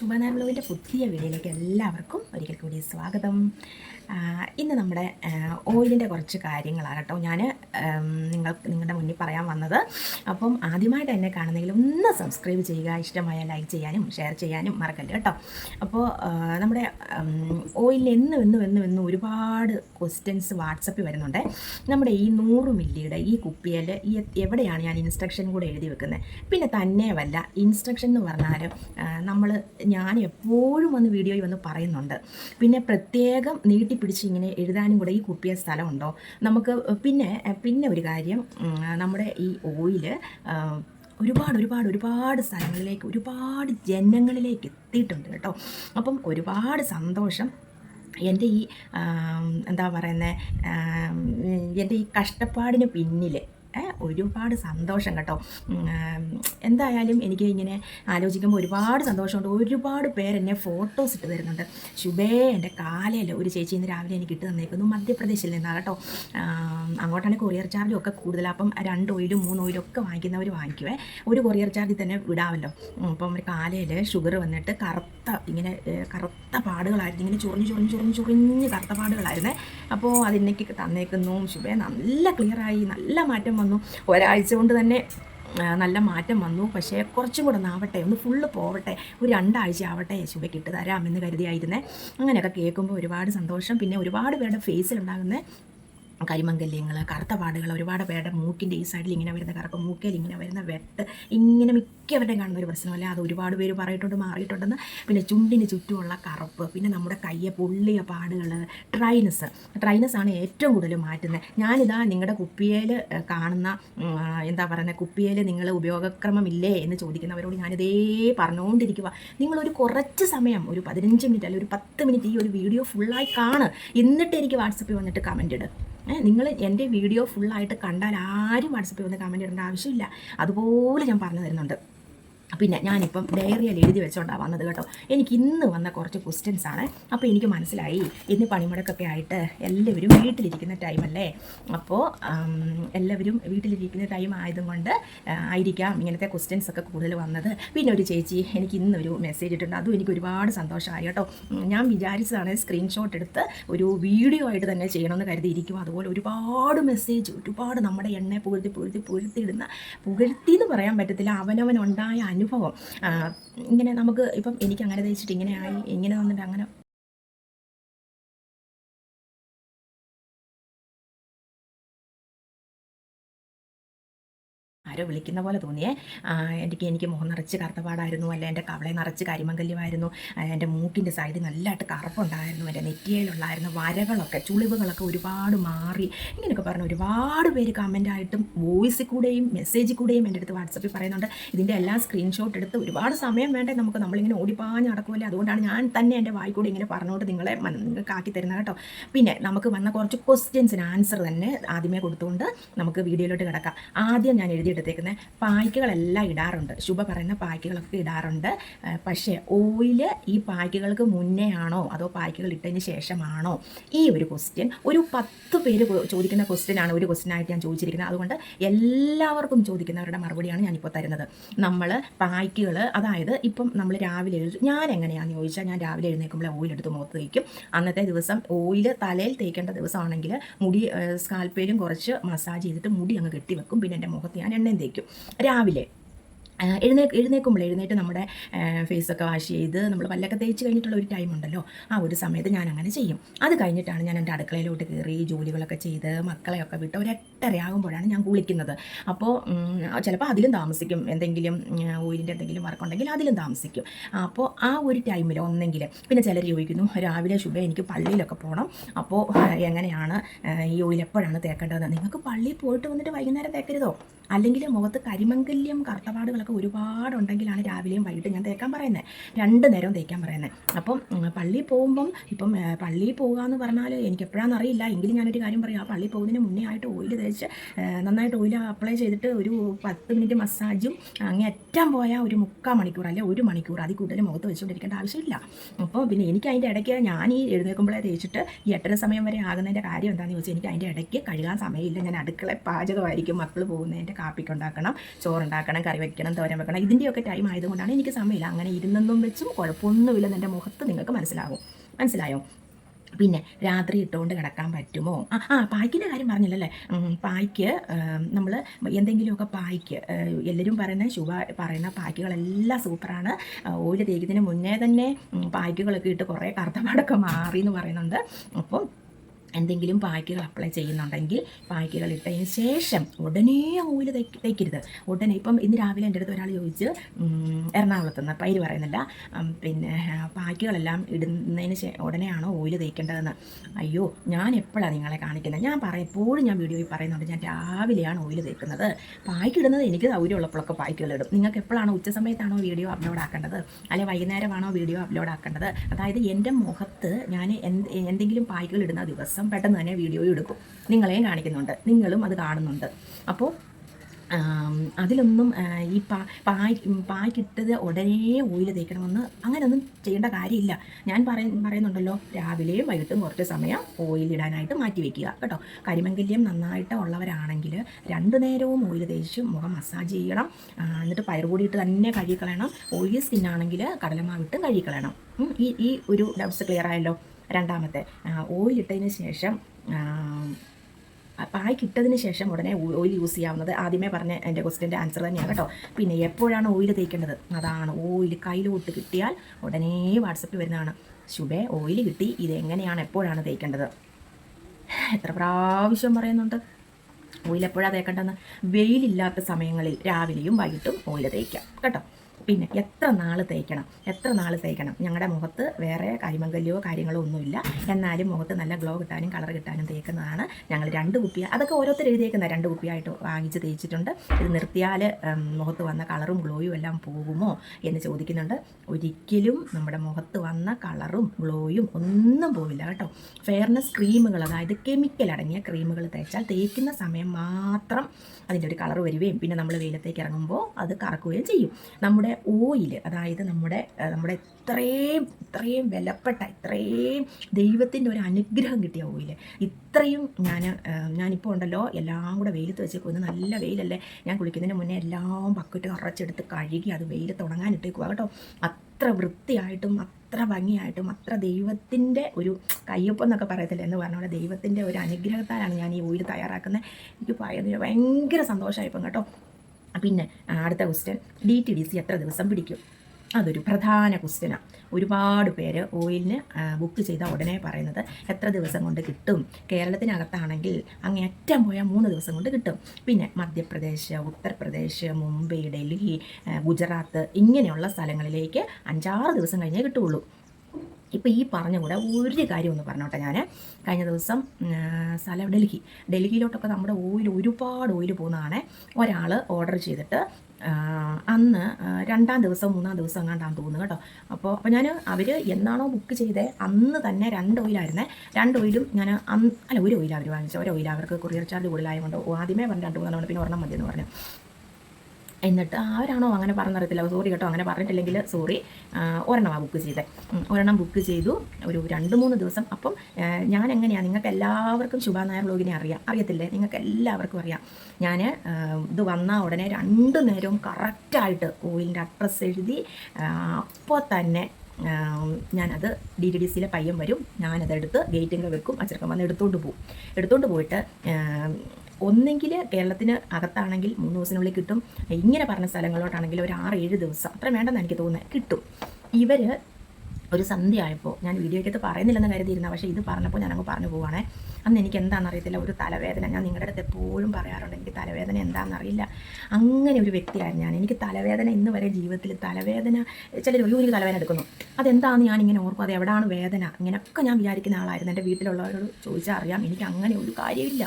ശുഭനാർലോവിന്റെ പുതിയ വീഡിയോയിലേക്ക് എല്ലാവർക്കും ഒരിക്കൽ കൂടി സ്വാഗതം. ഇന്ന് നമ്മുടെ ഓയിലിന്റെ കുറച്ച് കാര്യങ്ങളാണ് കേട്ടോ. ഞാൻ നിങ്ങൾ നിങ്ങളുടെ മുന്നിൽ പറയാൻ വന്നത്. അപ്പം ആദ്യമായിട്ട് എന്നെ കാണുന്നെങ്കിൽ ഒന്ന് സബ്സ്ക്രൈബ് ചെയ്യുക ഇഷ്ടമായ ലൈക്ക് ചെയ്യാനും ഷെയർ ചെയ്യാനും മറക്കല്ല കേട്ടോ. അപ്പോൾ നമ്മുടെ ഓയിലിൽ എന്നും എന്നും എന്നും എന്നും ഒരുപാട് ക്വസ്റ്റ്യൻസ് വാട്സപ്പിൽ വരുന്നുണ്ട്. നമ്മുടെ ഈ നൂറ് മില്ലിയുടെ ഈ കുപ്പിയിൽ ഈ എവിടെയാണ് ഞാൻ ഇൻസ്ട്രക്ഷൻ കൂടെ എഴുതി വെക്കുന്നത്? പിന്നെ തന്നെയല്ല ഇൻസ്ട്രക്ഷൻ എന്ന് പറഞ്ഞാൽ നമ്മൾ ഞാൻ എപ്പോഴും വന്ന് വീഡിയോയിൽ വന്ന് പറയുന്നുണ്ട്. പിന്നെ പ്രത്യേകം നീട്ടിപ്പിടിച്ച് ഇങ്ങനെ എഴുതാനും കൂടെ ഈ കുപ്പിയ സ്ഥലമുണ്ടോ? നമുക്ക് പിന്നെ പിന്നെ ഒരു കാര്യം നമ്മുടെ ഈ ഓയിൽ ഒരുപാട് ഒരുപാട് ഒരുപാട് സ്ഥലങ്ങളിലേക്ക് ഒരുപാട് ജനങ്ങളിലേക്ക് എത്തിയിട്ടുണ്ട് കേട്ടോ. അപ്പം ഒരുപാട് സന്തോഷം. എന്റെ ഈ എന്താ പറയുന്നത് എന്റെ ഈ കഷ്ടപ്പാടിന് പിന്നിൽ ഒരുപാട് സന്തോഷം കേട്ടോ. എന്തായാലും എനിക്ക് ഇങ്ങനെ ആലോചിക്കുമ്പോൾ ഒരുപാട് സന്തോഷമുണ്ട്. ഒരുപാട് പേരെന്നെ ഫോട്ടോസ് ഇട്ട് തരുന്നുണ്ട്. ശുഭേ എന്റെ കാലയിൽ ഒരു ചേച്ചി ഇന്ന് രാവിലെ എനിക്ക് ഇട്ട് തന്നേക്കുന്നു. മധ്യപ്രദേശിൽ നിന്നാണ് കേട്ടോ. അങ്ങോട്ടാണ് കൊറിയർ ചാർജും ഒക്കെ കൂടുതൽ. അപ്പം രണ്ട് ഓയിലും മൂന്ന് ഓയിലും ഒക്കെ വാങ്ങിക്കുന്നവർ വാങ്ങിക്കുവേ. ഒരു കൊറിയർ ചാർജിൽ തന്നെ വിടാമല്ലോ. അപ്പം ഒരു കാലയിൽ ഷുഗർ വന്നിട്ട് കറുത്ത ഇങ്ങനെ കറുത്ത പാടുകളായിരുന്നു. ഇങ്ങനെ ചൊറിഞ്ഞ് ചൊറിഞ്ഞ് ചൊറിഞ്ഞ് ചൊറിഞ്ഞ് കറുത്ത പാടുകളായിരുന്നേ. അപ്പോൾ അതിനേക്ക് തന്നേക്കുന്നു. ശുഭേ നല്ല ക്ലിയറായി നല്ല മാറ്റം വന്നു. ഒരാഴ്ച കൊണ്ട് തന്നെ നല്ല മാറ്റം വന്നു. പക്ഷേ കുറച്ചും കൂടെ ഒന്ന് ആവട്ടെ ഒന്ന് ഫുള്ള് പോവട്ടെ. ഒരു രണ്ടാഴ്ച ആവട്ടെ ശുഭയ്ക്ക് ഇട്ട് തരാമെന്ന് കരുതിയായിരുന്നേ. അങ്ങനെയൊക്കെ കേൾക്കുമ്പോൾ ഒരുപാട് സന്തോഷം. പിന്നെ ഒരുപാട് പേരുടെ ഫേസിലുണ്ടാകുന്ന കരിമങ്കല്യങ്ങൾ കറുത്ത പാടുകൾ ഒരുപാട് പേരുടെ മൂക്കിന്റെ ഈ സൈഡിൽ ഇങ്ങനെ വരുന്ന കറുപ്പ് മൂക്കയിൽ ഇങ്ങനെ വരുന്ന വെട്ട് ഇങ്ങനെ മിക്കവരുടെയും കാണുന്ന ഒരു പ്രശ്നമല്ല അത് ഒരുപാട് പേര് പറയിട്ടുണ്ട് മാറിയിട്ടുണ്ടെന്ന്. പിന്നെ ചുണ്ടിന് ചുറ്റുമുള്ള കറുപ്പ് പിന്നെ നമ്മുടെ കയ്യെ പൊള്ളിയ പാടുകൾ ട്രൈനസ് ആണ് ഏറ്റവും കൂടുതൽ മാറ്റുന്നത്. ഞാനിതാ നിങ്ങളുടെ കുപ്പിയേൽ കാണുന്ന എന്താ പറയുന്നത് കുപ്പിയേൽ നിങ്ങൾ ഉപയോഗക്രമമില്ലേ എന്ന് ചോദിക്കുന്നവരോട് ഞാനിതേ പറഞ്ഞുകൊണ്ടിരിക്കുക നിങ്ങളൊരു കുറച്ച് സമയം ഒരു പതിനഞ്ച് മിനിറ്റ് അല്ലെങ്കിൽ ഒരു പത്ത് മിനിറ്റ് ഈ ഒരു വീഡിയോ ഫുള്ളായി കാണ്. എന്നിട്ട് എനിക്ക് വാട്സപ്പിൽ വന്നിട്ട് കമന്റ് ഇട്. നിങ്ങൾ എന്റെ വീഡിയോ ഫുള്ളായിട്ട് കണ്ടാൽ ആരും വാട്സപ്പിൽ വന്ന് കമന്റ് ഇടേണ്ട ആവശ്യമില്ല. അതുപോലെ ഞാൻ പറഞ്ഞു തരുന്നുണ്ട്. പിന്നെ ഞാനിപ്പം ഡയറിയിൽ എഴുതി വെച്ചോണ്ടാണ് വന്നത് കേട്ടോ. എനിക്ക് ഇന്ന് വന്ന കുറച്ച് ക്വസ്റ്റ്യൻസ് ആണ്. അപ്പോൾ എനിക്ക് മനസ്സിലായി. ഇന്ന് പണിമുടക്കൊക്കെ ആയിട്ട് എല്ലാവരും വീട്ടിലിരിക്കുന്ന ടൈമല്ലേ അപ്പോൾ എല്ലാവരും വീട്ടിലിരിക്കുന്ന ടൈം ആയതുകൊണ്ട് ആയിരിക്കാം ഇങ്ങനത്തെ ക്വസ്റ്റ്യൻസ് ഒക്കെ കൂടുതൽ വന്നത്. പിന്നെ ഒരു ചേച്ചി എനിക്ക് ഇന്നൊരു മെസ്സേജ് ഇട്ടിട്ടുണ്ട്. അതും എനിക്ക് ഒരുപാട് സന്തോഷമായി കേട്ടോ. ഞാൻ വിചാരിച്ചതാണ് സ്ക്രീൻഷോട്ട് എടുത്ത് ഒരു വീഡിയോ ആയിട്ട് തന്നെ ചെയ്യണമെന്ന് കരുതിയിരിക്കും. അതുപോലെ ഒരുപാട് മെസ്സേജ് ഒരുപാട് നമ്മുടെ എണ്ണയെ പുകഴ്ത്തി പുകഴ്ത്തി പുകഴ്ത്തിയിടുന്ന പുകഴ്ത്തി എന്ന് പറയാൻ പറ്റത്തില്ല. അവനവനുണ്ടായ അനുഭവം. ഇങ്ങനെ നമുക്ക് ഇപ്പം എനിക്ക് അങ്ങനെ തയ്ച്ചിട്ട് ഇങ്ങനെ ആയി ഇങ്ങനെ വന്നിട്ട് അങ്ങനെ ആരോ വിളിക്കുന്ന പോലെ തോന്നിയേ? എനിക്ക് എനിക്ക് മുഖം നിറച്ച് കറുത്തപാടായിരുന്നു. അല്ല എന്റെ കവളെ നിറച്ച് കരിമങ്കല്യമായിരുന്നു എന്റെ മൂക്കിന്റെ സൈഡിൽ നല്ലതായിട്ട് കറുപ്പുണ്ടായിരുന്നു. എന്റെ നെറ്റിയിലുള്ളായിരുന്നു വരകളൊക്കെ ചുളിവുകളൊക്കെ ഒരുപാട് മാറി. ഇങ്ങനെയൊക്കെ പറഞ്ഞു ഒരുപാട് പേര് കമന്റായിട്ടും വോയിസിൽ കൂടെയും മെസ്സേജിൽ കൂടെയും എന്റെ അടുത്ത് വാട്സപ്പിൽ പറയുന്നുണ്ട്. ഇതിന്റെ എല്ലാ സ്ക്രീൻഷോട്ട് എടുത്ത് ഒരുപാട് സമയം വേണ്ടേ നമുക്ക് നമ്മളിങ്ങനെ ഓടിപ്പാഞ്ഞ് നടക്കുമല്ലേ അതുകൊണ്ടാണ് ഞാൻ തന്നെ എന്റെ വായിക്കൂടെ ഇങ്ങനെ പറഞ്ഞുകൊണ്ട് നിങ്ങളെ നിങ്ങൾക്ക് ആക്കി തരുന്നത് കേട്ടോ. പിന്നെ നമുക്ക് വന്ന കുറച്ച് ക്വസ്റ്റ്യൻസിന് ആൻസർ തന്നെ ആദ്യമേ കൊടുത്തുകൊണ്ട് നമുക്ക് വീഡിയോയിലോട്ട് കിടക്കാം. ആദ്യം ഞാൻ എഴുതിയെടുത്തേക്കുന്നത് പായ്ക്കുകളെല്ലാം ഇടാറുണ്ട്. ശുഭ പറയുന്ന പായ്ക്കുകളൊക്കെ ഇടാറുണ്ട്. പക്ഷേ ഓയിൽ ഈ പായ്ക്കുകൾക്ക് മുന്നേ ആണോ അതോ പായ്ക്കുകൾ ഇട്ടതിന് ശേഷമാണോ? ഈ ഒരു ക്വസ്റ്റ്യൻ ഒരു പത്ത് പേര് ചോദിക്കുന്ന ക്വസ്റ്റ്യൻ ആണ് ഒരു ക്വസ്റ്റ്യനായിട്ട് ഞാൻ ചോദിച്ചിരിക്കുന്നത്. അതുകൊണ്ട് എല്ലാവർക്കും ചോദിക്കുന്നവരുടെ മറുപടിയാണ് ഞാനിപ്പോൾ തരുന്നത്. നമ്മൾ പായ്ക്കുകൾ അതായത് ഇപ്പം നമ്മൾ രാവിലെ എഴുതി ഞാൻ എങ്ങനെയാണെന്ന് ചോദിച്ചാൽ ഞാൻ രാവിലെ എഴുന്നേൽക്കുമ്പോൾ ഓയിൽ എടുത്ത് മുഖത്ത് തേക്കും. അന്നത്തെ ദിവസം ഓയിൽ തലയിൽ തേക്കേണ്ട ദിവസമാണെങ്കിൽ മുടി സ്കാൽപ്പേലും കുറച്ച് മസാജ് ചെയ്തിട്ട് മുടി അങ്ങ് കെട്ടിവെക്കും. പിന്നെ എന്റെ മുഖത്ത് ഞാൻ എണ്ണയും തേക്കും രാവിലെ എഴുന്നേ എഴുന്നേക്കുമ്പോൾ എഴുന്നേറ്റ് നമ്മുടെ ഫേസൊക്കെ വാഷ് ചെയ്ത് നമ്മൾ പല്ലൊക്കെ തേച്ച് കഴിഞ്ഞിട്ടുള്ള ഒരു ടൈം ഉണ്ടല്ലോ ആ ഒരു സമയത്ത് ഞാൻ അങ്ങനെ ചെയ്യും. അത് കഴിഞ്ഞിട്ടാണ് ഞാൻ എന്റെ അടുക്കളയിലോട്ട് കയറി ജോലികളൊക്കെ ചെയ്ത് മക്കളെയൊക്കെ വിട്ട് ഒരു എട്ടരയാകുമ്പോഴാണ് ഞാൻ കുളിക്കുന്നത്. അപ്പോൾ ചിലപ്പോൾ അതിലും താമസിക്കും. എന്തെങ്കിലും ഓയിലിന്റെ എന്തെങ്കിലും വർക്ക് ഉണ്ടെങ്കിൽ അതിലും താമസിക്കും. അപ്പോൾ ആ ഒരു ടൈമിൽ ഒന്നെങ്കിൽ പിന്നെ ചിലർ ചോദിക്കുന്നു രാവിലെ ശുഭ എനിക്ക് പള്ളിയിലൊക്കെ പോകണം അപ്പോൾ എങ്ങനെയാണ് ഈ ഓയിൽ എപ്പോഴാണ് തേക്കേണ്ടത് നിങ്ങൾക്ക് പള്ളിയിൽ പോയിട്ട് വന്നിട്ട് വൈകുന്നേരം തേക്കരുതോ? അല്ലെങ്കിൽ മുഖത്ത് കരിമങ്കല്യം കറുത്തപാടുകളൊക്കെ ഒരുപാടുണ്ടെങ്കിലാണ് രാവിലെയും വൈകിട്ട് ഞാൻ തേക്കാൻ പറയുന്നത് രണ്ട് നേരം തേക്കാൻ പറയുന്നത് അപ്പം പള്ളിയിൽ പോകുമ്പം ഇപ്പം പള്ളിയിൽ പോകുക എന്ന് പറഞ്ഞാൽ എനിക്ക് എപ്പോഴാണെന്ന് അറിയില്ല. എങ്കിലും ഞാനൊരു കാര്യം പറയാം. ആ പള്ളിയിൽ പോകുന്നതിന് മുന്നേ ആയിട്ട് ഓയിൽ തേച്ച് നന്നായിട്ട് ഓയിൽ അപ്ലൈ ചെയ്തിട്ട് ഒരു പത്ത് മിനിറ്റ് മസാജും അങ്ങനെ അറ്റം പോയാൽ ഒരു മുക്കാൽ മണിക്കൂർ അല്ലെ ഒരു മണിക്കൂർ അതിൽ കൂടുതൽ മുഖത്ത് വെച്ചുകൊണ്ടിരിക്കേണ്ട ആവശ്യമില്ല. അപ്പോൾ പിന്നെ എനിക്ക് അതിന്റെ ഇടയ്ക്ക് ഞാൻ ഈ എഴുന്നേൽക്കുമ്പോഴേ തേച്ചിട്ട് ഈ എട്ടര സമയം വരെ ആകുന്നതിന്റെ കാര്യം എന്താണെന്ന് ചോദിച്ചാൽ എനിക്ക് അതിന്റെ ഇടയ്ക്ക് കഴുകാൻ സമയമില്ല. ഞാൻ അടുക്കള പാചകമായിരിക്കും മക്കൾ പോകുന്നതിന്റെ കാപ്പിക്കുണ്ടാക്കണം ചോറുണ്ടാക്കണം കറി വെക്കണം തോരൻ വെക്കണം ഇതിന്റെയൊക്കെ ടൈം ആയതുകൊണ്ടാണ് എനിക്ക് സമയമില്ല. അങ്ങനെ ഇരുന്നെന്നും വെച്ചും കുഴപ്പമൊന്നുമില്ലെന്ന് എന്റെ മുഖത്ത് നിങ്ങൾക്ക് മനസ്സിലാകും മനസ്സിലായോ? പിന്നെ രാത്രി ഇട്ടുകൊണ്ട് കിടക്കാൻ പറ്റുമോ? ആ ആ പായ്ക്കിന്റെ കാര്യം പറഞ്ഞില്ലല്ലേ? പായ്ക്ക് നമ്മൾ എന്തെങ്കിലുമൊക്കെ പായ്ക്ക് എല്ലാവരും പറയുന്ന ശുഭ പറയുന്ന പായ്ക്കുകളെല്ലാം സൂപ്പറാണ്. ഓയിൽ തേക്കുന്നതിന് മുന്നേ തന്നെ പായ്ക്കുകളൊക്കെ ഇട്ട് കുറേ കറുത്തപാടൊക്കെ മാറി എന്ന് പറയുന്നുണ്ട്. അപ്പം എന്തെങ്കിലും പായ്ക്കുകൾ അപ്ലൈ ചെയ്യുന്നുണ്ടെങ്കിൽ പായ്ക്കുകൾ ഇട്ടതിന് ശേഷം ഉടനെ ഓയിൽ തയ്ക്ക് തയ്ക്കരുത് ഉടനെ ഇപ്പം ഇന്ന് രാവിലെ എന്റെ അടുത്ത് ഒരാൾ ചോദിച്ച് എറണാകുളത്ത് നിന്ന് പൈര് പറയുന്നില്ല പിന്നെ പായ്ക്കുകളെല്ലാം ഇടുന്നതിന് ശേ ഉടനെയാണോ ഓയിൽ തേക്കേണ്ടതെന്ന്? അയ്യോ ഞാൻ എപ്പോഴാണ് നിങ്ങളെ കാണിക്കുന്നത് ഞാൻ പറയും എപ്പോഴും ഞാൻ വീഡിയോയിൽ പറയുന്നുണ്ട് ഞാൻ രാവിലെയാണ് ഓയിൽ തേക്കുന്നത്. പായ്ക്കിടുന്നത് എനിക്ക് സൗകര്യമുള്ളപ്പോഴൊക്കെ പായ്ക്കുകൾ ഇടും. നിങ്ങൾക്ക് എപ്പോഴാണോ ഉച്ച സമയത്താണോ വീഡിയോ അപ്ലോഡ് ആക്കേണ്ടത്? അല്ലെങ്കിൽ വൈകുന്നേരമാണോ വീഡിയോ അപ്ലോഡ് ആക്കേണ്ടത്? അതായത് എന്റെ മുഖത്ത് ഞാൻ എന്തെങ്കിലും പായ്ക്കുകൾ ഇടുന്ന ദിവസം പെട്ടെന്ന് തന്നെ വീഡിയോ എടുക്കും. നിങ്ങളെയും കാണിക്കുന്നുണ്ട്. നിങ്ങളും അത് കാണുന്നുണ്ട്. അപ്പോൾ അതിലൊന്നും ഈ പാ പായ് പായ്ക്കിട്ടത് ഉടനെ ഓയിൽ തേക്കണമെന്ന് അങ്ങനെയൊന്നും ചെയ്യേണ്ട കാര്യമില്ല. ഞാൻ പറയ പറയുന്നുണ്ടല്ലോ രാവിലെയും വൈകിട്ടും കുറച്ച് സമയം ഓയിൽ ഇടാനായിട്ട് മാറ്റി വെക്കുക. കേട്ടോ? കരിമങ്കല്യം നന്നായിട്ട് ഉള്ളവരാണെങ്കിൽ രണ്ടു നേരവും ഓയിൽ തേച്ച് മുഖം മസാജ് ചെയ്യണം. എന്നിട്ട് പയറുപൊടിയിട്ട് തന്നെ കഴുകിക്കളയണം. ഓയിൽ സ്കിന്നാണെങ്കിൽ കടലമാവിട്ട് കഴുകിക്കളയണം. ഈ ഈ ഒരു ഡൗട്ട്സ് ക്ലിയർ ആയല്ലോ? രണ്ടാമത്തെ. ഓയിൽ ഇട്ടതിന് ശേഷം പായ് കിട്ടതിന് ശേഷം ഉടനെ ഓയിൽ യൂസ് ചെയ്യാവുന്നത് ആദ്യമേ പറഞ്ഞ എന്റെ ക്വസ്റ്റിന്റെ ആൻസർ തന്നെയാണ് കേട്ടോ. പിന്നെ എപ്പോഴാണ് ഓയിൽ തേക്കേണ്ടത്? അതാണ് ഓയിൽ കയ്യിലോട്ട് കിട്ടിയാൽ ഉടനെ വാട്സപ്പിൽ വരുന്നതാണ്. ശുഭേ ഓയിൽ കിട്ടി. ഇതെങ്ങനെയാണ് എപ്പോഴാണ് തേക്കേണ്ടത്? എത്ര പ്രാവശ്യം പറയുന്നുണ്ട്? ഓയിൽ എപ്പോഴാണ് തേക്കേണ്ടതെന്ന്? വെയിലില്ലാത്ത സമയങ്ങളിൽ രാവിലെയും വൈകിട്ടും ഓയിൽ തേക്കാം. കേട്ടോ? പിന്നെ എത്ര നാൾ തേക്കണം? എത്ര നാൾ തേക്കണം? ഞങ്ങളുടെ മുഖത്ത് വേറെ കരിമങ്കല്യോ കാര്യങ്ങളോ ഒന്നുമില്ല. എന്നാലും മുഖത്ത് നല്ല ഗ്ലോ കിട്ടാനും കളർ കിട്ടാനും തേക്കുന്നതാണ് ഞങ്ങൾ രണ്ട് കുപ്പി അതൊക്കെ ഓരോരുത്തർ എഴുതിയേക്കുന്ന രണ്ട് കുപ്പിയായിട്ട് വാങ്ങിച്ച് തേച്ചിട്ടുണ്ട്. ഇത് നിർത്തിയാൽ മുഖത്ത് വന്ന കളറും ഗ്ലോയും എല്ലാം പോകുമോ എന്ന് ചോദിക്കുന്നുണ്ട്. ഒരിക്കലും നമ്മുടെ മുഖത്ത് വന്ന കളറും ഗ്ലോയും ഒന്നും പോവില്ല കേട്ടോ. ഫെയർനെസ് ക്രീമുകൾ അതായത് കെമിക്കൽ അടങ്ങിയ ക്രീമുകൾ തേച്ചാൽ തേക്കുന്ന സമയം മാത്രം അതിന്റെ ഒരു കളർ വരികയും പിന്നെ നമ്മൾ വെയിലത്തേക്ക് ഇറങ്ങുമ്പോൾ അത് കറക്കുകയും ചെയ്യും. നമ്മുടെ ഓയിൽ അതായത് നമ്മുടെ നമ്മുടെ ഇത്രയും ഇത്രയും വിലപ്പെട്ട ഇത്രയും ദൈവത്തിന്റെ ഒരു അനുഗ്രഹം കിട്ടിയ ഓയിൽ ഇത്രയും ഞാൻ ഞാനിപ്പോൾ ഉണ്ടല്ലോ എല്ലാം കൂടെ വെയിലത്ത് വെച്ചേക്കും ഇന്ന് നല്ല വെയിലല്ലേ. ഞാൻ കുളിക്കുന്നതിന് മുന്നേ എല്ലാം ബക്കറ്റ് കറച്ചെടുത്ത് കഴുകി അത് വെയിലത്ത് ഉണങ്ങാനിട്ടേക്കുക കേട്ടോ അത്ര വൃത്തിയായിട്ടും അത്ര ഭംഗിയായിട്ടും അത്ര ദൈവത്തിന്റെ ഒരു കയ്യൊപ്പം എന്നൊക്കെ പറയത്തില്ല? എന്ന് പറഞ്ഞ പോലെ ദൈവത്തിന്റെ ഒരു അനുഗ്രഹത്താലാണ് ഞാൻ ഈ ഓയിൽ തയ്യാറാക്കുന്നത്. എനിക്ക് ഭയങ്കര ഭയങ്കര സന്തോഷമായിപ്പം കേട്ടോ. പിന്നെ അടുത്ത question D T D C എത്ര ദിവസം പിടിക്കും? അതൊരു പ്രധാന ക്വസ്റ്റ്യനാണ് ഒരുപാട് പേര് ഓയിലിന് ബുക്ക് ചെയ്ത ഉടനെ പറയുന്നത് എത്ര ദിവസം കൊണ്ട് കിട്ടും? കേരളത്തിനകത്താണെങ്കിൽ അങ്ങേറ്റം പോയാൽ മൂന്ന് ദിവസം കൊണ്ട് കിട്ടും. പിന്നെ മധ്യപ്രദേശ് ഉത്തർപ്രദേശ് മുംബൈ ഡൽഹി ഗുജറാത്ത് ഇങ്ങനെയുള്ള സ്ഥലങ്ങളിലേക്ക് അഞ്ചാറ് ദിവസം കഴിഞ്ഞേ കിട്ടുള്ളൂ ഇപ്പോൾ ഈ പറഞ്ഞ കൂടെ ഒരു കാര്യം ഒന്ന് പറഞ്ഞോട്ടെ ഞാൻ കഴിഞ്ഞ ദിവസം സ്ഥലം ഡൽഹി. ഡൽഹിയിലോട്ടൊക്കെ നമ്മുടെ ഓയിൽ ഒരുപാട് ഓയിൽ പോകുന്നതാണ്. ഒരാൾ ഓർഡർ ചെയ്തിട്ട് അന്ന് രണ്ടാം ദിവസം മൂന്നാം ദിവസം എങ്ങാണ്ടാന്ന് തോന്നുന്നു കേട്ടോ. അപ്പോൾ അപ്പോൾ ഞാൻ അവർ എന്നാണോ ബുക്ക് ചെയ്തത് അന്ന് തന്നെ രണ്ട് ഓയിലായിരുന്നേ രണ്ട് ഓയിലും ഞാൻ അന്ന് അല്ല ഒരു ഓയിൽ അവർ വാങ്ങിച്ചു. ഒരു ഓയിൽ അവർക്ക് കൊറിയർ ചാർജ് കൂടുതലായതുകൊണ്ട് ആദ്യമേ പറഞ്ഞു രണ്ട് മൂന്നെണ്ണം പിന്നെ ഒരെണ്ണം മതി എന്ന് പറഞ്ഞു. എന്നിട്ട് ആരാണോ അങ്ങനെ പറഞ്ഞറിയത്തില്ല. സോറി കേട്ടോ അങ്ങനെ പറഞ്ഞിട്ടില്ലെങ്കിൽ സോറി ഒരെണ്ണമാണ് ബുക്ക് ചെയ്തത് ഒരെണ്ണം ബുക്ക് ചെയ്തു. ഒരു രണ്ട് മൂന്ന് ദിവസം. അപ്പം ഞാൻ എങ്ങനെയാണ് നിങ്ങൾക്ക് എല്ലാവർക്കും ശുഭാ നായർ ബ്ലോഗിനെ അറിയാം. അറിയത്തില്ലേ? നിങ്ങൾക്ക് എല്ലാവർക്കും അറിയാം. ഞാൻ ഇത് വന്ന ഉടനെ രണ്ട് നേരവും കറക്റ്റായിട്ട് കോയിലിന്റെ അഡ്രസ്സ് എഴുതി അപ്പോൾ തന്നെ ഞാനത് ഡി ഡി ഡി സിയിലെ പയ്യൻ വരും. ഞാനതെടുത്ത് ഗേറ്റിൽ വെക്കും. അച്ചടക്കം വന്ന് എടുത്തുകൊണ്ട് പോകും എടുത്തുകൊണ്ട് പോയിട്ട് ഒന്നെങ്കിൽ കേരളത്തിന് അകത്താണെങ്കിൽ മൂന്ന് ദിവസത്തിനുള്ളിൽ കിട്ടും. ഇങ്ങനെ പറഞ്ഞ സ്ഥലങ്ങളോട്ടാണെങ്കിൽ ഒരു ആറ് ഏഴ് ദിവസം. അത്ര വേണ്ടെന്ന് എനിക്ക് തോന്നുന്നത്. കിട്ടും. ഇവർ ഒരു സന്ധ്യ ആയപ്പോൾ ഞാൻ വീഡിയോയ്ക്കകത്ത് പറയുന്നില്ലെന്ന് കരുതിയിരുന്ന പക്ഷേ ഇത് പറഞ്ഞപ്പോൾ ഞാനങ്ങ് പറഞ്ഞു പോവാണേ. അന്ന് എനിക്ക് എന്താണെന്ന് അറിയത്തില്ല ഒരു തലവേദന. ഞാൻ നിങ്ങളുടെ അടുത്ത് എപ്പോഴും പറയാറുണ്ട് എനിക്ക് തലവേദന എന്താണെന്ന് അറിയില്ല അങ്ങനെ ഒരു വ്യക്തിയായിരുന്നു ഞാൻ. എനിക്ക് തലവേദന ഇന്ന് വരെ ജീവിതത്തിൽ തലവേദന ഒരു ഒരു തലവേദന എടുക്കുന്നു. അതെന്താണെന്ന് ഞാൻ ഇങ്ങനെ ഓർക്കും? അത് എവിടെയാണ് വേദന? ഇങ്ങനെയൊക്കെ ഞാൻ വിചാരിക്കുന്ന ആളായിരുന്നു. എന്റെ വീട്ടിലുള്ളവരോട് ചോദിച്ചാൽ അറിയാം. എനിക്ക് അങ്ങനെ ഒരു കാര്യമില്ല.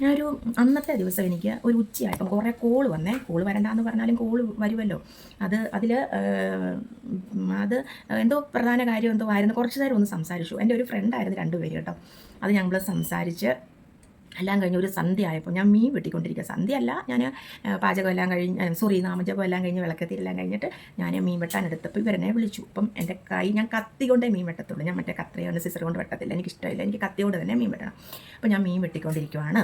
ഞാനൊരു അന്നത്തെ ദിവസം എനിക്ക് ഒരു ഉച്ചയായപ്പം കുറേ കോൾ വന്നേ. കോൾ വരണ്ടെന്ന് പറഞ്ഞാലും കോൾ വരുമല്ലോ. അത് അതിൽ അത് എന്തോ പ്രധാന കാര്യം എന്തോ ആയിരുന്നു. കുറച്ച് നേരം ഒന്ന് സംസാരിച്ചു. എന്റെ ഒരു ഫ്രണ്ടായിരുന്നു രണ്ടുപേര് കേട്ടോ. അത് ഞങ്ങൾ സംസാരിച്ച് എല്ലാം കഴിഞ്ഞ് ഒരു സന്ധ്യ ആയപ്പോൾ ഞാൻ മീൻ വെട്ടിക്കൊണ്ടിരിക്കുക. സന്ധ്യ അല്ല ഞാൻ പാചകം എല്ലാം കഴിഞ്ഞ് സോറി നാമജപം എല്ലാം കഴിഞ്ഞ് വിളക്കത്തിരെല്ലാം കഴിഞ്ഞിട്ട് ഞാൻ മീൻ വെട്ടാൻ എടുത്തപ്പോൾ ഇവരെന്നെ വിളിച്ചു. അപ്പം എന്റെ കൈ ഞാൻ കത്തി കൊണ്ടേ മീൻ വെട്ടത്തുള്ളൂ. ഞാൻ മറ്റേ കത്രയോണ്ട് സിസർ കൊണ്ട് വെട്ടത്തില്ല. എനിക്ക് ഇഷ്ടമില്ല എനിക്ക് കത്തി കൊണ്ട് തന്നെ മീൻ വെട്ടണം. അപ്പോൾ ഞാൻ മീൻ വെട്ടിക്കൊണ്ടിരിക്കുവാണ്.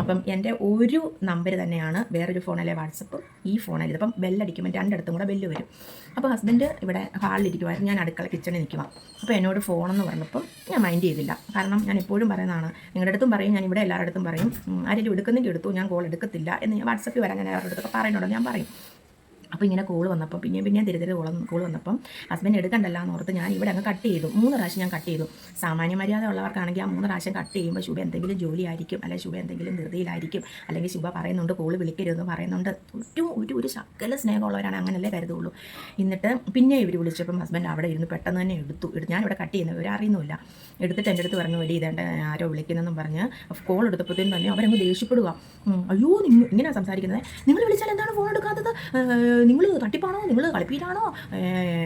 അപ്പം എന്റെ ഒരു നമ്പർ തന്നെയാണ് വേറൊരു ഫോണിലെ വാട്സപ്പ്? ഈ ഫോണിൽ ഇപ്പം ബെല്ലടിക്കുമ്പോൾ രണ്ടിടത്തും കൂടെ ബെല്ല് വരും. അപ്പോൾ ഹസ്ബൻഡ് ഇവിടെ ഹാളിലിരിക്കുമായിരുന്നു ഞാൻ അടുക്കള കിച്ചണിൽ നിൽക്കുക അപ്പോൾ എന്നോട് ഫോണെന്ന് പറഞ്ഞപ്പം ഞാൻ മൈൻഡ് ചെയ്തില്ല. കാരണം ഞാൻ എപ്പോഴും പറയുന്നതാണ് നിങ്ങളുടെ അടുത്തും പറയും ഞാൻ ഇവിടെ എല്ലാവരുടെ അടുത്തും പറയും ആരെങ്കിലും എടുക്കുന്നെങ്കിൽ എടുത്തു ഞാൻ കോൾ എടുക്കത്തില്ല എന്ന് ഞാൻ വാട്സപ്പിൽ വരാൻ ഞാൻ അവരുടെ അടുത്തൊക്കെ പറയുന്നുണ്ടോ ഞാൻ പറയും. അപ്പോൾ ഇങ്ങനെ കോൾ വന്നപ്പോൾ പിന്നെയും പിന്നെയും തിരി തിരി കോൾ കോൾ വന്നപ്പം ഹസ്ബൻഡ് എടുക്കണ്ടല്ല എന്ന് ഓർത്ത് ഞാൻ ഇവിടെ അങ്ങ് കട്ട് ചെയ്തു. മൂന്ന് പ്രാവശ്യം ഞാൻ കട്ട് ചെയ്തു. സാമാന്യ മര്യാദ ഉള്ളവർക്കാണെങ്കിൽ ആ മൂന്ന് പ്രാവശ്യം കട്ട് ചെയ്യുമ്പോൾ ശുഭ എന്തെങ്കിലും ജോലി ആയിരിക്കും അല്ലെങ്കിൽ ശുഭ എന്തെങ്കിലും ധൃതിയിലായിരിക്കും അല്ലെങ്കിൽ ശുഭ പറയുന്നുണ്ട് കോൾ വിളിക്കരുതെന്ന് പറയുന്നുണ്ട്. ഒരു ഒരു ഒരു ശക്കല സ്നേഹമുള്ളവരാണ് അങ്ങനല്ലേ കരുതുള്ളൂ. എന്നിട്ട് പിന്നെ ഇവർ വിളിച്ചപ്പം ഹസ്ബൻഡ് അവിടെ ഇരുന്ന് പെട്ടെന്ന് തന്നെ എടുത്തു. ഞാൻ ഇവിടെ കട്ട് ചെയ്യുന്നത് ഇവർ അറിയുന്നില്ല എടുത്തിട്ട് എന്റെ അടുത്ത് പറഞ്ഞു വെടി ഇതേണ്ട ആരോ വിളിക്കുന്നതെന്നും പറഞ്ഞ് കോൾ എടുത്തപ്പോഴത്തേനും തന്നെ അവരങ്ങ് ദേഷ്യപ്പെടുക അയ്യോ ഇങ്ങനെയാണ് സംസാരിക്കുന്നത്? നിങ്ങൾ വിളിച്ചാൽ എന്താണ് ഫോൺ എടുക്കാത്തത്? നിങ്ങൾ തട്ടിപ്പാണോ? നിങ്ങൾ കളിപ്പീരാണോ?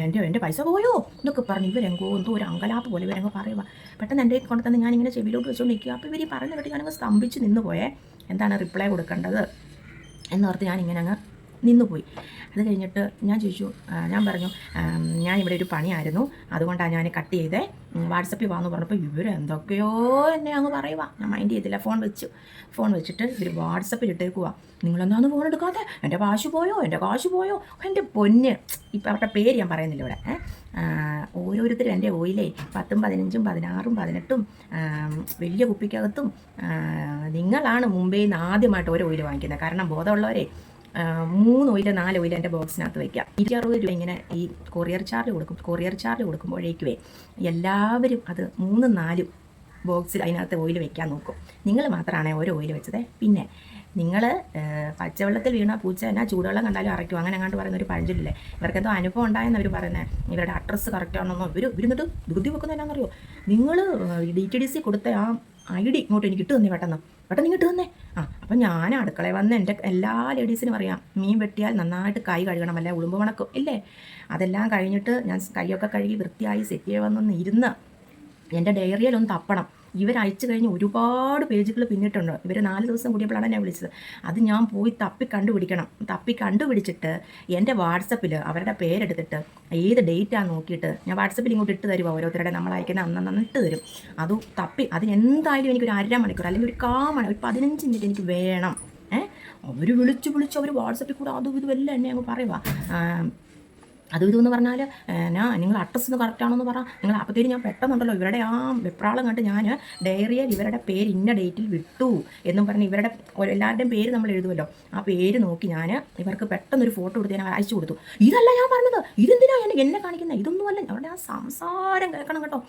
എന്റെ എന്റെ പൈസ പോയോ? എന്നൊക്കെ പറഞ്ഞു ഇവരെങ്കോ എന്തോ ഒരു അങ്കലാപ്പ് പോലെ ഇവരങ്ങ് പറയുക പെട്ടെന്ന് എന്റെ കൊണ്ട് തന്നെ ഞാനിങ്ങനെ ചെവിയിലോട്ട് വെച്ചുകൊണ്ടിരിക്കുക അപ്പോൾ ഇവർ ഈ പറഞ്ഞു കേട്ട് ഞാനങ്ങ് സ്തംഭിച്ച് നിന്ന് പോയേ എന്താണ് റിപ്ലൈ കൊടുക്കേണ്ടത്? എന്നോർത്ത് ഞാനിങ്ങനെ അങ്ങ് നിന്നുപോയി. അത് കഴിഞ്ഞിട്ട് ഞാൻ ചോദിച്ചു ഞാൻ പറഞ്ഞു ഞാൻ ഇവിടെ ഒരു പണിയായിരുന്നു. അതുകൊണ്ടാണ് ഞാൻ കട്ട് ചെയ്തേ. വാട്സപ്പിൽ വാന്ന് പറഞ്ഞപ്പോൾ ഇവർ എന്തൊക്കെയോ എന്നെ അങ്ങ് പറയുക ഞാൻ മൈൻഡ് ചെയ്തില്ല. ഫോൺ വെച്ചു. ഫോൺ വെച്ചിട്ട് ഇവർ വാട്സപ്പിൽ ഇട്ടേക്കുക നിങ്ങളെന്താന്ന് ഫോൺ എടുക്കാതെ എന്റെ കാശ് പോയോ? എന്റെ കാശ് പോയോ? എന്റെ പൊന്ന്. ഇപ്പം അവരുടെ പേര് ഞാൻ പറയുന്നില്ല ഇവിടെ? ഓരോരുത്തരും എന്റെ ഓയിലേ പത്തും പതിനഞ്ചും പതിനാറും പതിനെട്ടും വലിയ കുപ്പിക്കകത്തും നിങ്ങളാണ് മുംബൈയിൽ നിന്ന് ആദ്യമായിട്ട് ഓരോ ഓയിൽ വാങ്ങിക്കുന്നത്. കാരണം ബോധമുള്ളവരെ മൂന്ന് ഓയിൽ നാല് ഓയിൽ എന്റെ ബോക്സിനകത്ത് വയ്ക്കാം അറുപത് രൂപ ഇങ്ങനെ ഈ കൊറിയർ ചാർജ് കൊടുക്കും. കൊറിയർ ചാർജ് കൊടുക്കുമ്പോഴേക്കുവേ എല്ലാവരും അത് മൂന്ന് നാലും ബോക്സിൽ അതിനകത്ത് ഓയിൽ വെക്കാൻ നോക്കും. നിങ്ങൾ മാത്രമാണ് ഓരോ ഓയിൽ വെച്ചത്. പിന്നെ നിങ്ങൾ പച്ചവെള്ളത്തിൽ വീണ പൂച്ച എന്നാ ചൂടുവെള്ളം കണ്ടാലും അറയ്ക്കും. അങ്ങനെ അങ്ങോട്ട് പറയുന്ന ഒരു പഴഞ്ചൊല്ലില്ലേ? ഇവർക്കെന്തോ അനുഭവം ഉണ്ടായെന്ന് അവർ പറയുന്നത് ഇവരുടെ അഡ്രസ്സ് കറക്റ്റ് ആണെന്നോ? ഇവർ ഇവരുന്നിട്ട് ബുദ്ധി വെക്കുന്നത് എന്നാണെന്നറിയോ നിങ്ങൾ ഡി ടി ഡി സി കൊടുത്ത ആ ഐ ഡി ഇങ്ങോട്ട് എനിക്ക് ഇട്ട് തന്നെ പെട്ടെന്ന്. പെട്ടെന്ന് ഇങ്ങോട്ട് തന്നെ. ആ അപ്പം ഞാൻ അടുക്കളയിൽ വന്ന് എന്റെ എല്ലാ ലേഡീസിനും അറിയാം മീൻ വെട്ടിയാൽ നന്നായിട്ട് കൈ കഴുകണം അല്ലെ? ഉളുമ്പ് മണക്കും ഇല്ലേ? അതെല്ലാം കഴിഞ്ഞിട്ട് ഞാൻ കൈയൊക്കെ കഴുകി വൃത്തിയായി സെറ്റ് ചെയ്യുമെന്നൊന്ന് ഇരുന്ന് എന്റെ ഡയറിയിലൊന്ന് തപ്പണം. ഇവർ അയച്ചു കഴിഞ്ഞ് ഒരുപാട് പേജുകൾ പിന്നിട്ടുണ്ട്. ഇവർ നാല് ദിവസം കൂടിയപ്പോഴാണ് ഞാൻ വിളിച്ചത്. അത് ഞാൻ പോയി തപ്പി കണ്ടുപിടിക്കണം. തപ്പി കണ്ടുപിടിച്ചിട്ട് എന്റെ വാട്സപ്പിൽ അവരുടെ പേരെടുത്തിട്ട് ഏത് ഡേറ്റാണ് നോക്കിയിട്ട് ഞാൻ വാട്സപ്പിൽ ഇങ്ങോട്ട് ഇട്ട് തരുമോ ഓരോരുത്തരുടെ നമ്മൾ അയക്കുന്ന അന്നന്ന് ഇട്ട് തരും. അത് തപ്പി അതിന് എന്തായാലും എനിക്കൊരു അര മണിക്കൂർ അല്ലെങ്കിൽ ഒരു കാ മണി ഒരു പതിനഞ്ച് മിനിറ്റ് എനിക്ക് വേണം. ഏഹ് അവർ വിളിച്ച് വിളിച്ച് അവർ വാട്സപ്പിൽ കൂടെ അതും ഇതും എല്ലാം എന്നെ അങ്ങ് പറയുക അതും ഇതും എന്ന് പറഞ്ഞാൽ ഞാൻ നിങ്ങൾ അഡ്രസ്സ് ഒന്ന് കറക്റ്റാണെന്ന് പറ. നിങ്ങൾ അപ്പത്തേരി ഞാൻ പെട്ടെന്നുണ്ടല്ലോ ഇവരുടെ ആ വെപ്രാളം കണ്ട് ഞാൻ ഡയറിയിൽ ഇവരുടെ പേര് ഇന്ന ഡേറ്റിൽ വിട്ടു എന്നും പറഞ്ഞ് ഇവരുടെ എല്ലാവരുടെയും പേര് നമ്മൾ എഴുതുമല്ലോ. ആ പേര് നോക്കി ഞാൻ ഇവർക്ക് പെട്ടെന്നൊരു ഫോട്ടോ എടുത്ത് ഞാൻ അയച്ചു കൊടുത്തു. ഇതല്ല ഞാൻ പറഞ്ഞത്. ഇതെന്തിനാ എന്നെ എന്നെ കാണിക്കുന്നത് ഇതൊന്നുമല്ല. അവരുടെ ആ സംസാരം കേൾക്കണം കേട്ടോ.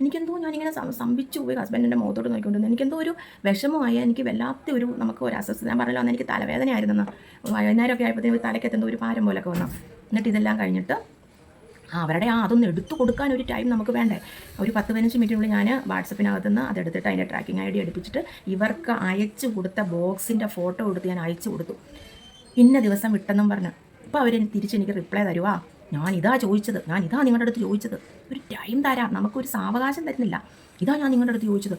എനിക്കെന്തോ ഞാനിങ്ങനെ സംഭിച്ചു പോയി ഹസ്ബൻഡിന്റെ മുഖത്തോട്ട് നോക്കിക്കൊണ്ടിരുന്നു. എനിക്കെന്തോ ഒരു വിഷമമായ. എനിക്ക് വല്ലാത്ത ഒരു നമുക്ക് ഒരു അസ്വസ്ഥ ഞാൻ പറഞ്ഞല്ലോ അന്ന് എനിക്ക് തലവേദനയായിരുന്നു വൈകുന്നേരമൊക്കെ ആയപ്പോഴത്തേക്കും തലയ്ക്കത്ത് എന്തോ ഒരു പാരം പോലൊക്കെ വന്നു. എന്നിട്ട് ഇതെല്ലാം കഴിഞ്ഞിട്ട് അവരുടെ ആ അതൊന്ന് എടുത്തു കൊടുക്കാൻ ഒരു ടൈം നമുക്ക് വേണ്ടേ. ഒരു പത്ത് പതിനഞ്ച് മിനിറ്റിനുള്ളിൽ ഞാൻ വാട്സപ്പിനകത്ത് നിന്ന് അതെടുത്തിട്ട് അതിന്റെ ട്രാക്കിംഗ് ഐ ഡി എടുപ്പിച്ചിട്ട് ഇവർക്ക് അയച്ചു കൊടുത്ത ബോക്സിന്റെ ഫോട്ടോ എടുത്ത് ഞാൻ അയച്ചു കൊടുത്തു. ഇന്ന ദിവസം വിട്ടെന്നും പറഞ്ഞു. ഇപ്പോൾ അവർ തിരിച്ചെനിക്ക് റിപ്ലൈ തരുവാ. ഞാൻ ഇതാ ചോദിച്ചത്. ഞാൻ ഇതാ നിങ്ങളുടെ അടുത്ത് ചോദിച്ചത്. ഒരു ടൈം തരാം. നമുക്കൊരു സാവകാശം തരുന്നില്ല. ഇതാ ഞാൻ നിങ്ങളുടെ അടുത്ത് ചോദിച്ചത്.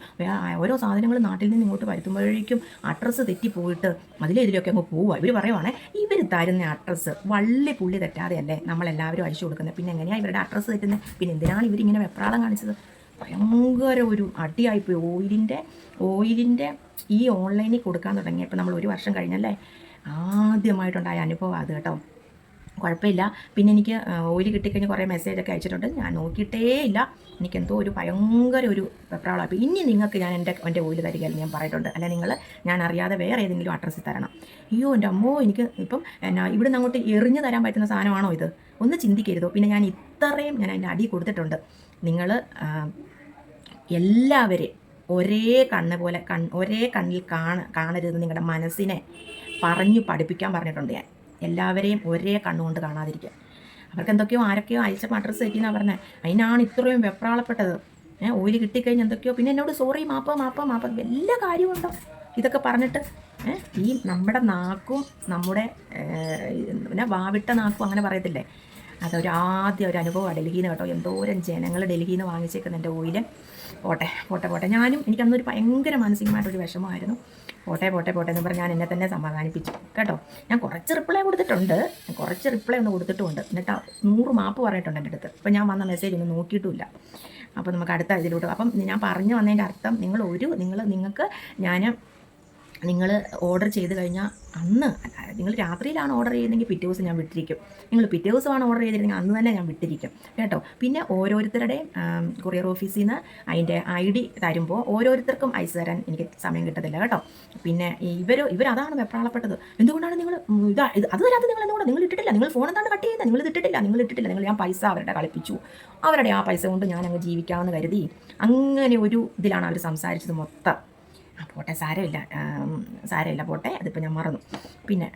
ഓരോ സാധനങ്ങൾ നാട്ടിൽ നിന്ന് ഇങ്ങോട്ട് വരുത്തുമ്പോഴേക്കും അഡ്രസ്സ് തെറ്റിപ്പോയിട്ട് അതിലെ ഇതിലൊക്കെ അങ്ങ് പോവുക ഇവർ പറയുവാണേ ഇവർ തരുന്ന അഡ്രസ്സ് വള്ളി പുള്ളി തെറ്റാതെയല്ലേ നമ്മളെല്ലാവരും അയച്ചു കൊടുക്കുന്നത് പിന്നെ എങ്ങനെയാണ് ഇവരുടെ അഡ്രസ്സ് തെറ്റുന്നത് പിന്നെ എന്തിനാണ് ഇവരിങ്ങനെ വെപ്രാളം കാണിച്ചത്? ഭയങ്കര ഒരു അടിയായിപ്പോയി. ഓയിലിന്റെ ഓയിലിന്റെ ഈ ഓൺലൈനിൽ കൊടുക്കാൻ തുടങ്ങിയപ്പോൾ നമ്മൾ ഒരു വർഷം കഴിഞ്ഞല്ലേ? ആദ്യമായിട്ടുണ്ടായ അനുഭവം അത് കേട്ടോ. കുഴപ്പമില്ല. പിന്നെ എനിക്ക് ഓയിൽ കിട്ടിക്കഴിഞ്ഞ് കുറേ മെസ്സേജൊക്കെ അയച്ചിട്ടുണ്ട്. ഞാൻ നോക്കിയിട്ടേ ഇല്ല. എനിക്കെന്തോ ഒരു ഭയങ്കര ഒരു വെപ്രാളം അപ്പോൾ ഇനി നിങ്ങൾക്ക് ഞാൻ എന്റെ എന്റെ ഓയിൽ തരികയല്ല ഞാൻ പറഞ്ഞിട്ടുണ്ട്. അല്ല നിങ്ങൾ ഞാൻ അറിയാതെ വേറെ ഏതെങ്കിലും അഡ്രസ്സിൽ തരണം. അയ്യോ എന്റെ അമ്മോ എനിക്ക് ഇപ്പം എന്നാ ഇവിടെ നിന്ന് അങ്ങോട്ട് എറിഞ്ഞു തരാൻ പറ്റുന്ന സാധനമാണോ ഇത്? ഒന്ന് ചിന്തിക്കരുതോ. പിന്നെ ഞാൻ ഇത്രയും ഞാൻ അതിന്റെ അടി കൊടുത്തിട്ടുണ്ട്. നിങ്ങൾ എല്ലാവരെയും ഒരേ കണ്ണ് പോലെ കൺ ഒരേ കണ്ണിൽ കാണ കാണരുത് നിങ്ങളുടെ മനസ്സിനെ പറഞ്ഞു പഠിപ്പിക്കാൻ പറഞ്ഞിട്ടുണ്ട് ഞാൻ. എല്ലാവരെയും ഒരേ കണ്ണുകൊണ്ട് കാണാതിരിക്കുക. അവർക്ക് എന്തൊക്കെയോ ആരൊക്കെയോ അയച്ച അഡ്രസ്സ് അയക്കുന്ന പറഞ്ഞത് അതിനാണ് ഇത്രയും വെപ്രാളപ്പെട്ടത്. ഏഹ് ഓയിൽ കിട്ടിക്കഴിഞ്ഞ് എന്തൊക്കെയോ പിന്നെ എന്നോട് സോറി മാപ്പ മാപ്പ മാപ്പ എല്ലാ കാര്യമുണ്ടോ ഇതൊക്കെ പറഞ്ഞിട്ട് ഈ നമ്മുടെ നാക്കും നമ്മുടെ പിന്നെ വാവിട്ട നാക്കും അങ്ങനെ പറയത്തില്ലേ? അതൊരു ഒരു അനുഭവമാണ്. ഡൽഹിയിൽ നിന്ന് കേട്ടോ എന്തോരം ജനങ്ങൾ ഡൽഹിയിൽ നിന്ന് വാങ്ങിച്ചേക്കുന്ന എന്റെ ഓയിൽ പോട്ടെ പോട്ടെ പോട്ടെ. ഞാനും എനിക്കന്നൊരു ഭയങ്കര മാനസികമായിട്ടൊരു വിഷമമായിരുന്നു. പോട്ടെ പോട്ടെ പോട്ടെ എന്ന് പറഞ്ഞ് ഞാൻ എന്നെ തന്നെ സമാധാനിപ്പിച്ചു. കേട്ടോ? ഞാൻ കുറച്ച് റിപ്ലൈ കൊടുത്തിട്ടുണ്ട്. കുറച്ച് റിപ്ലൈ ഒന്ന് കൊടുത്തിട്ടുമുണ്ട്. എന്നിട്ട് നൂറ് മാപ്പ് പറഞ്ഞിട്ടുണ്ട് എന്റെ അടുത്ത്. അപ്പോൾ ഞാൻ വന്ന മെസ്സേജ് ഒന്നും നോക്കിയിട്ടുമില്ല. അപ്പോൾ നമുക്ക് അടുത്ത ഇതിലോട്ട്. അപ്പം ഞാൻ പറഞ്ഞു വന്നതിന്റെ അർത്ഥം നിങ്ങൾ ഒരു നിങ്ങൾ നിങ്ങൾക്ക് ഞാൻ നിങ്ങൾ ഓർഡർ ചെയ്ത് കഴിഞ്ഞാൽ അന്ന് നിങ്ങൾ രാത്രിയിലാണ് ഓർഡർ ചെയ്തതെങ്കിൽ പിറ്റേ ദിവസം ഞാൻ വിട്ടിരിക്കും. നിങ്ങൾ പിറ്റേ ദിവസമാണ് ഓർഡർ ചെയ്തിരുന്നെങ്കിൽ അന്ന് തന്നെ ഞാൻ വിട്ടിരിക്കും. കേട്ടോ? പിന്നെ ഓരോരുത്തരുടെയും കൊറിയർ ഓഫീസിൽ നിന്ന് അതിന്റെ ഐ ഡി തരുമ്പോൾ ഓരോരുത്തർക്കും അയച്ചു തരാൻ എനിക്ക് സമയം കിട്ടത്തില്ല. കേട്ടോ? പിന്നെ ഇവർ അതാണ് വെപ്രാളപ്പെട്ടത്. എന്തുകൊണ്ടാണ് നിങ്ങൾ ഇതാ അത് തരാത്ത നിങ്ങൾ എന്തുകൊണ്ട്? നിങ്ങൾ ഇട്ടിട്ടില്ല. നിങ്ങൾ ഫോൺ എന്താണ് കട്ട് ചെയ്യുന്നത്? നിങ്ങൾ ഇട്ടിട്ടില്ല. നിങ്ങൾ ഇട്ടിട്ടില്ല. നിങ്ങൾ ഞാൻ പൈസ അവരുടെ കളിപ്പിച്ചു. അവരുടെ ആ പൈസ കൊണ്ട് ഞാൻ അങ്ങ് ജീവിക്കാമെന്ന് കരുതി അങ്ങനെ ഒരു ഇതിലാണ് അവർ സംസാരിച്ചത് മൊത്തം. പോട്ടെ സാരമില്ല. സാരമില്ല പോട്ടെ. അതിപ്പോൾ ഞാൻ മറന്നു. പിന്നെ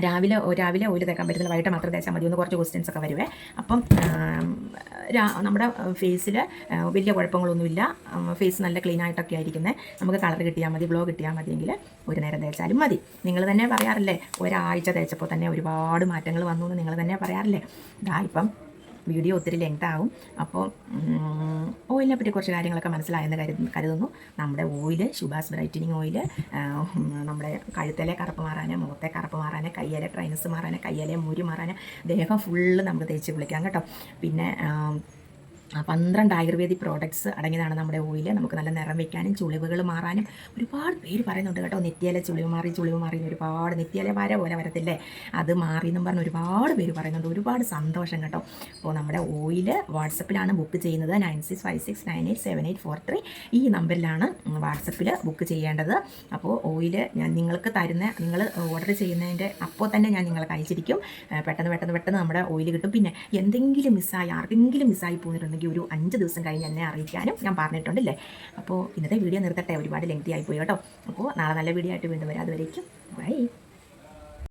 രാവിലെ രാവിലെ ഓയിൽ തേക്കാൻ പറ്റുന്നില്ല വൈകിട്ട് മാത്രം തേച്ചാൽ മതി ഒന്ന് കുറച്ച് ക്വസ്റ്റ്യൻസ് ഒക്കെ വരുവേ. അപ്പം രാ- നമ്മുടെ ഫേസിൽ വലിയ കുഴപ്പങ്ങളൊന്നുമില്ല. ഫേസ് നല്ല ക്ലീൻ ആയിട്ടൊക്കെ ആയിരിക്കുന്നത് നമുക്ക് കളർ കിട്ടിയാൽ മതി ഗ്ലോ കിട്ടിയാൽ മതിയെങ്കിൽ ഒരു നേരം തേച്ചാലും മതി. നിങ്ങൾ തന്നെ പറയാറില്ലേ ഒരാഴ്ച തേച്ചപ്പോൾ തന്നെ ഒരുപാട് മാറ്റങ്ങൾ വന്നു എന്ന് നിങ്ങൾ തന്നെ പറയാറില്ലേ? ഇതാ ഇപ്പം വീഡിയോ ഒത്തിരി ലെങ്ത് ആവും. അപ്പോൾ ഓയിലിനെ പറ്റി കുറച്ച് കാര്യങ്ങളൊക്കെ മനസ്സിലായെന്ന് കരുതു കരുതുന്നു. നമ്മുടെ ഓയിൽ ശുഭാസ് ബ്രൈറ്റനിങ് ഓയിൽ നമ്മുടെ കഴുത്തലെ കറുപ്പ് മാറാൻ മുഖത്തെ കറുപ്പ് മാറാൻ കയ്യിലെ ട്രൈനസ് മാറാൻ കയ്യിലെ മുരി മാറാൻ ദേഹം ഫുള്ള് നമുക്ക് തേച്ച് കുളിക്കാം കേട്ടോ. പിന്നെ പന്ത്രണ്ട് ആയുർവേദിക് പ്രോഡക്ട്സ് അടങ്ങിയതാണ് നമ്മുടെ ഓയിൽ നമുക്ക് നല്ല നിറം വയ്ക്കാനും ചുളിവുകൾ മാറാനും. ഒരുപാട് പേര് പറയുന്നുണ്ട് കേട്ടോ നെറ്റിയല ചുളിവ് മാറി ചുളിവ് മാറി ഒരുപാട് നെറ്റിയല വര പോലെ വരത്തില്ലേ? അത് മാറി എന്നും പറഞ്ഞ് ഒരുപാട് പേര് പറയുന്നുണ്ട്. ഒരുപാട് സന്തോഷം കേട്ടോ. അപ്പോൾ നമ്മുടെ ഓയിൽ വാട്സപ്പിലാണ് ബുക്ക് ചെയ്യുന്നത്. Nine six five six nine eight seven eight four three ഈ നമ്പറിലാണ് വാട്സപ്പിൽ ബുക്ക് ചെയ്യേണ്ടത്. അപ്പോൾ ഓയിൽ ഞാൻ നിങ്ങൾക്ക് തരുന്ന നിങ്ങൾ ഓർഡർ ചെയ്യുന്നതിന്റെ അപ്പോൾ തന്നെ ഞാൻ നിങ്ങൾക്ക് അയച്ചിരിക്കും. പെട്ടെന്ന് പെട്ടെന്ന് പെട്ടെന്ന് നമ്മുടെ ഓയിൽ കിട്ടും. പിന്നെ എന്തെങ്കിലും മിസ്സായി ആർക്കെങ്കിലും മിസ്സായി പോയിട്ടുണ്ടെങ്കിൽ ഒരു അഞ്ച് ദിവസം കഴിഞ്ഞ് എന്നെ അറിയിക്കാനും ഞാൻ പറഞ്ഞിട്ടുണ്ടല്ലേ? അപ്പോൾ ഇന്നത്തെ വീഡിയോ നിർത്തട്ടെ. ഒരുപാട് ലെങ്തി ആയിപ്പോയി കേട്ടോ. അപ്പോൾ നാളെ നല്ല വീഡിയോ ആയിട്ട് വീണ്ടും വരാം. അതുവരേക്കും ബൈ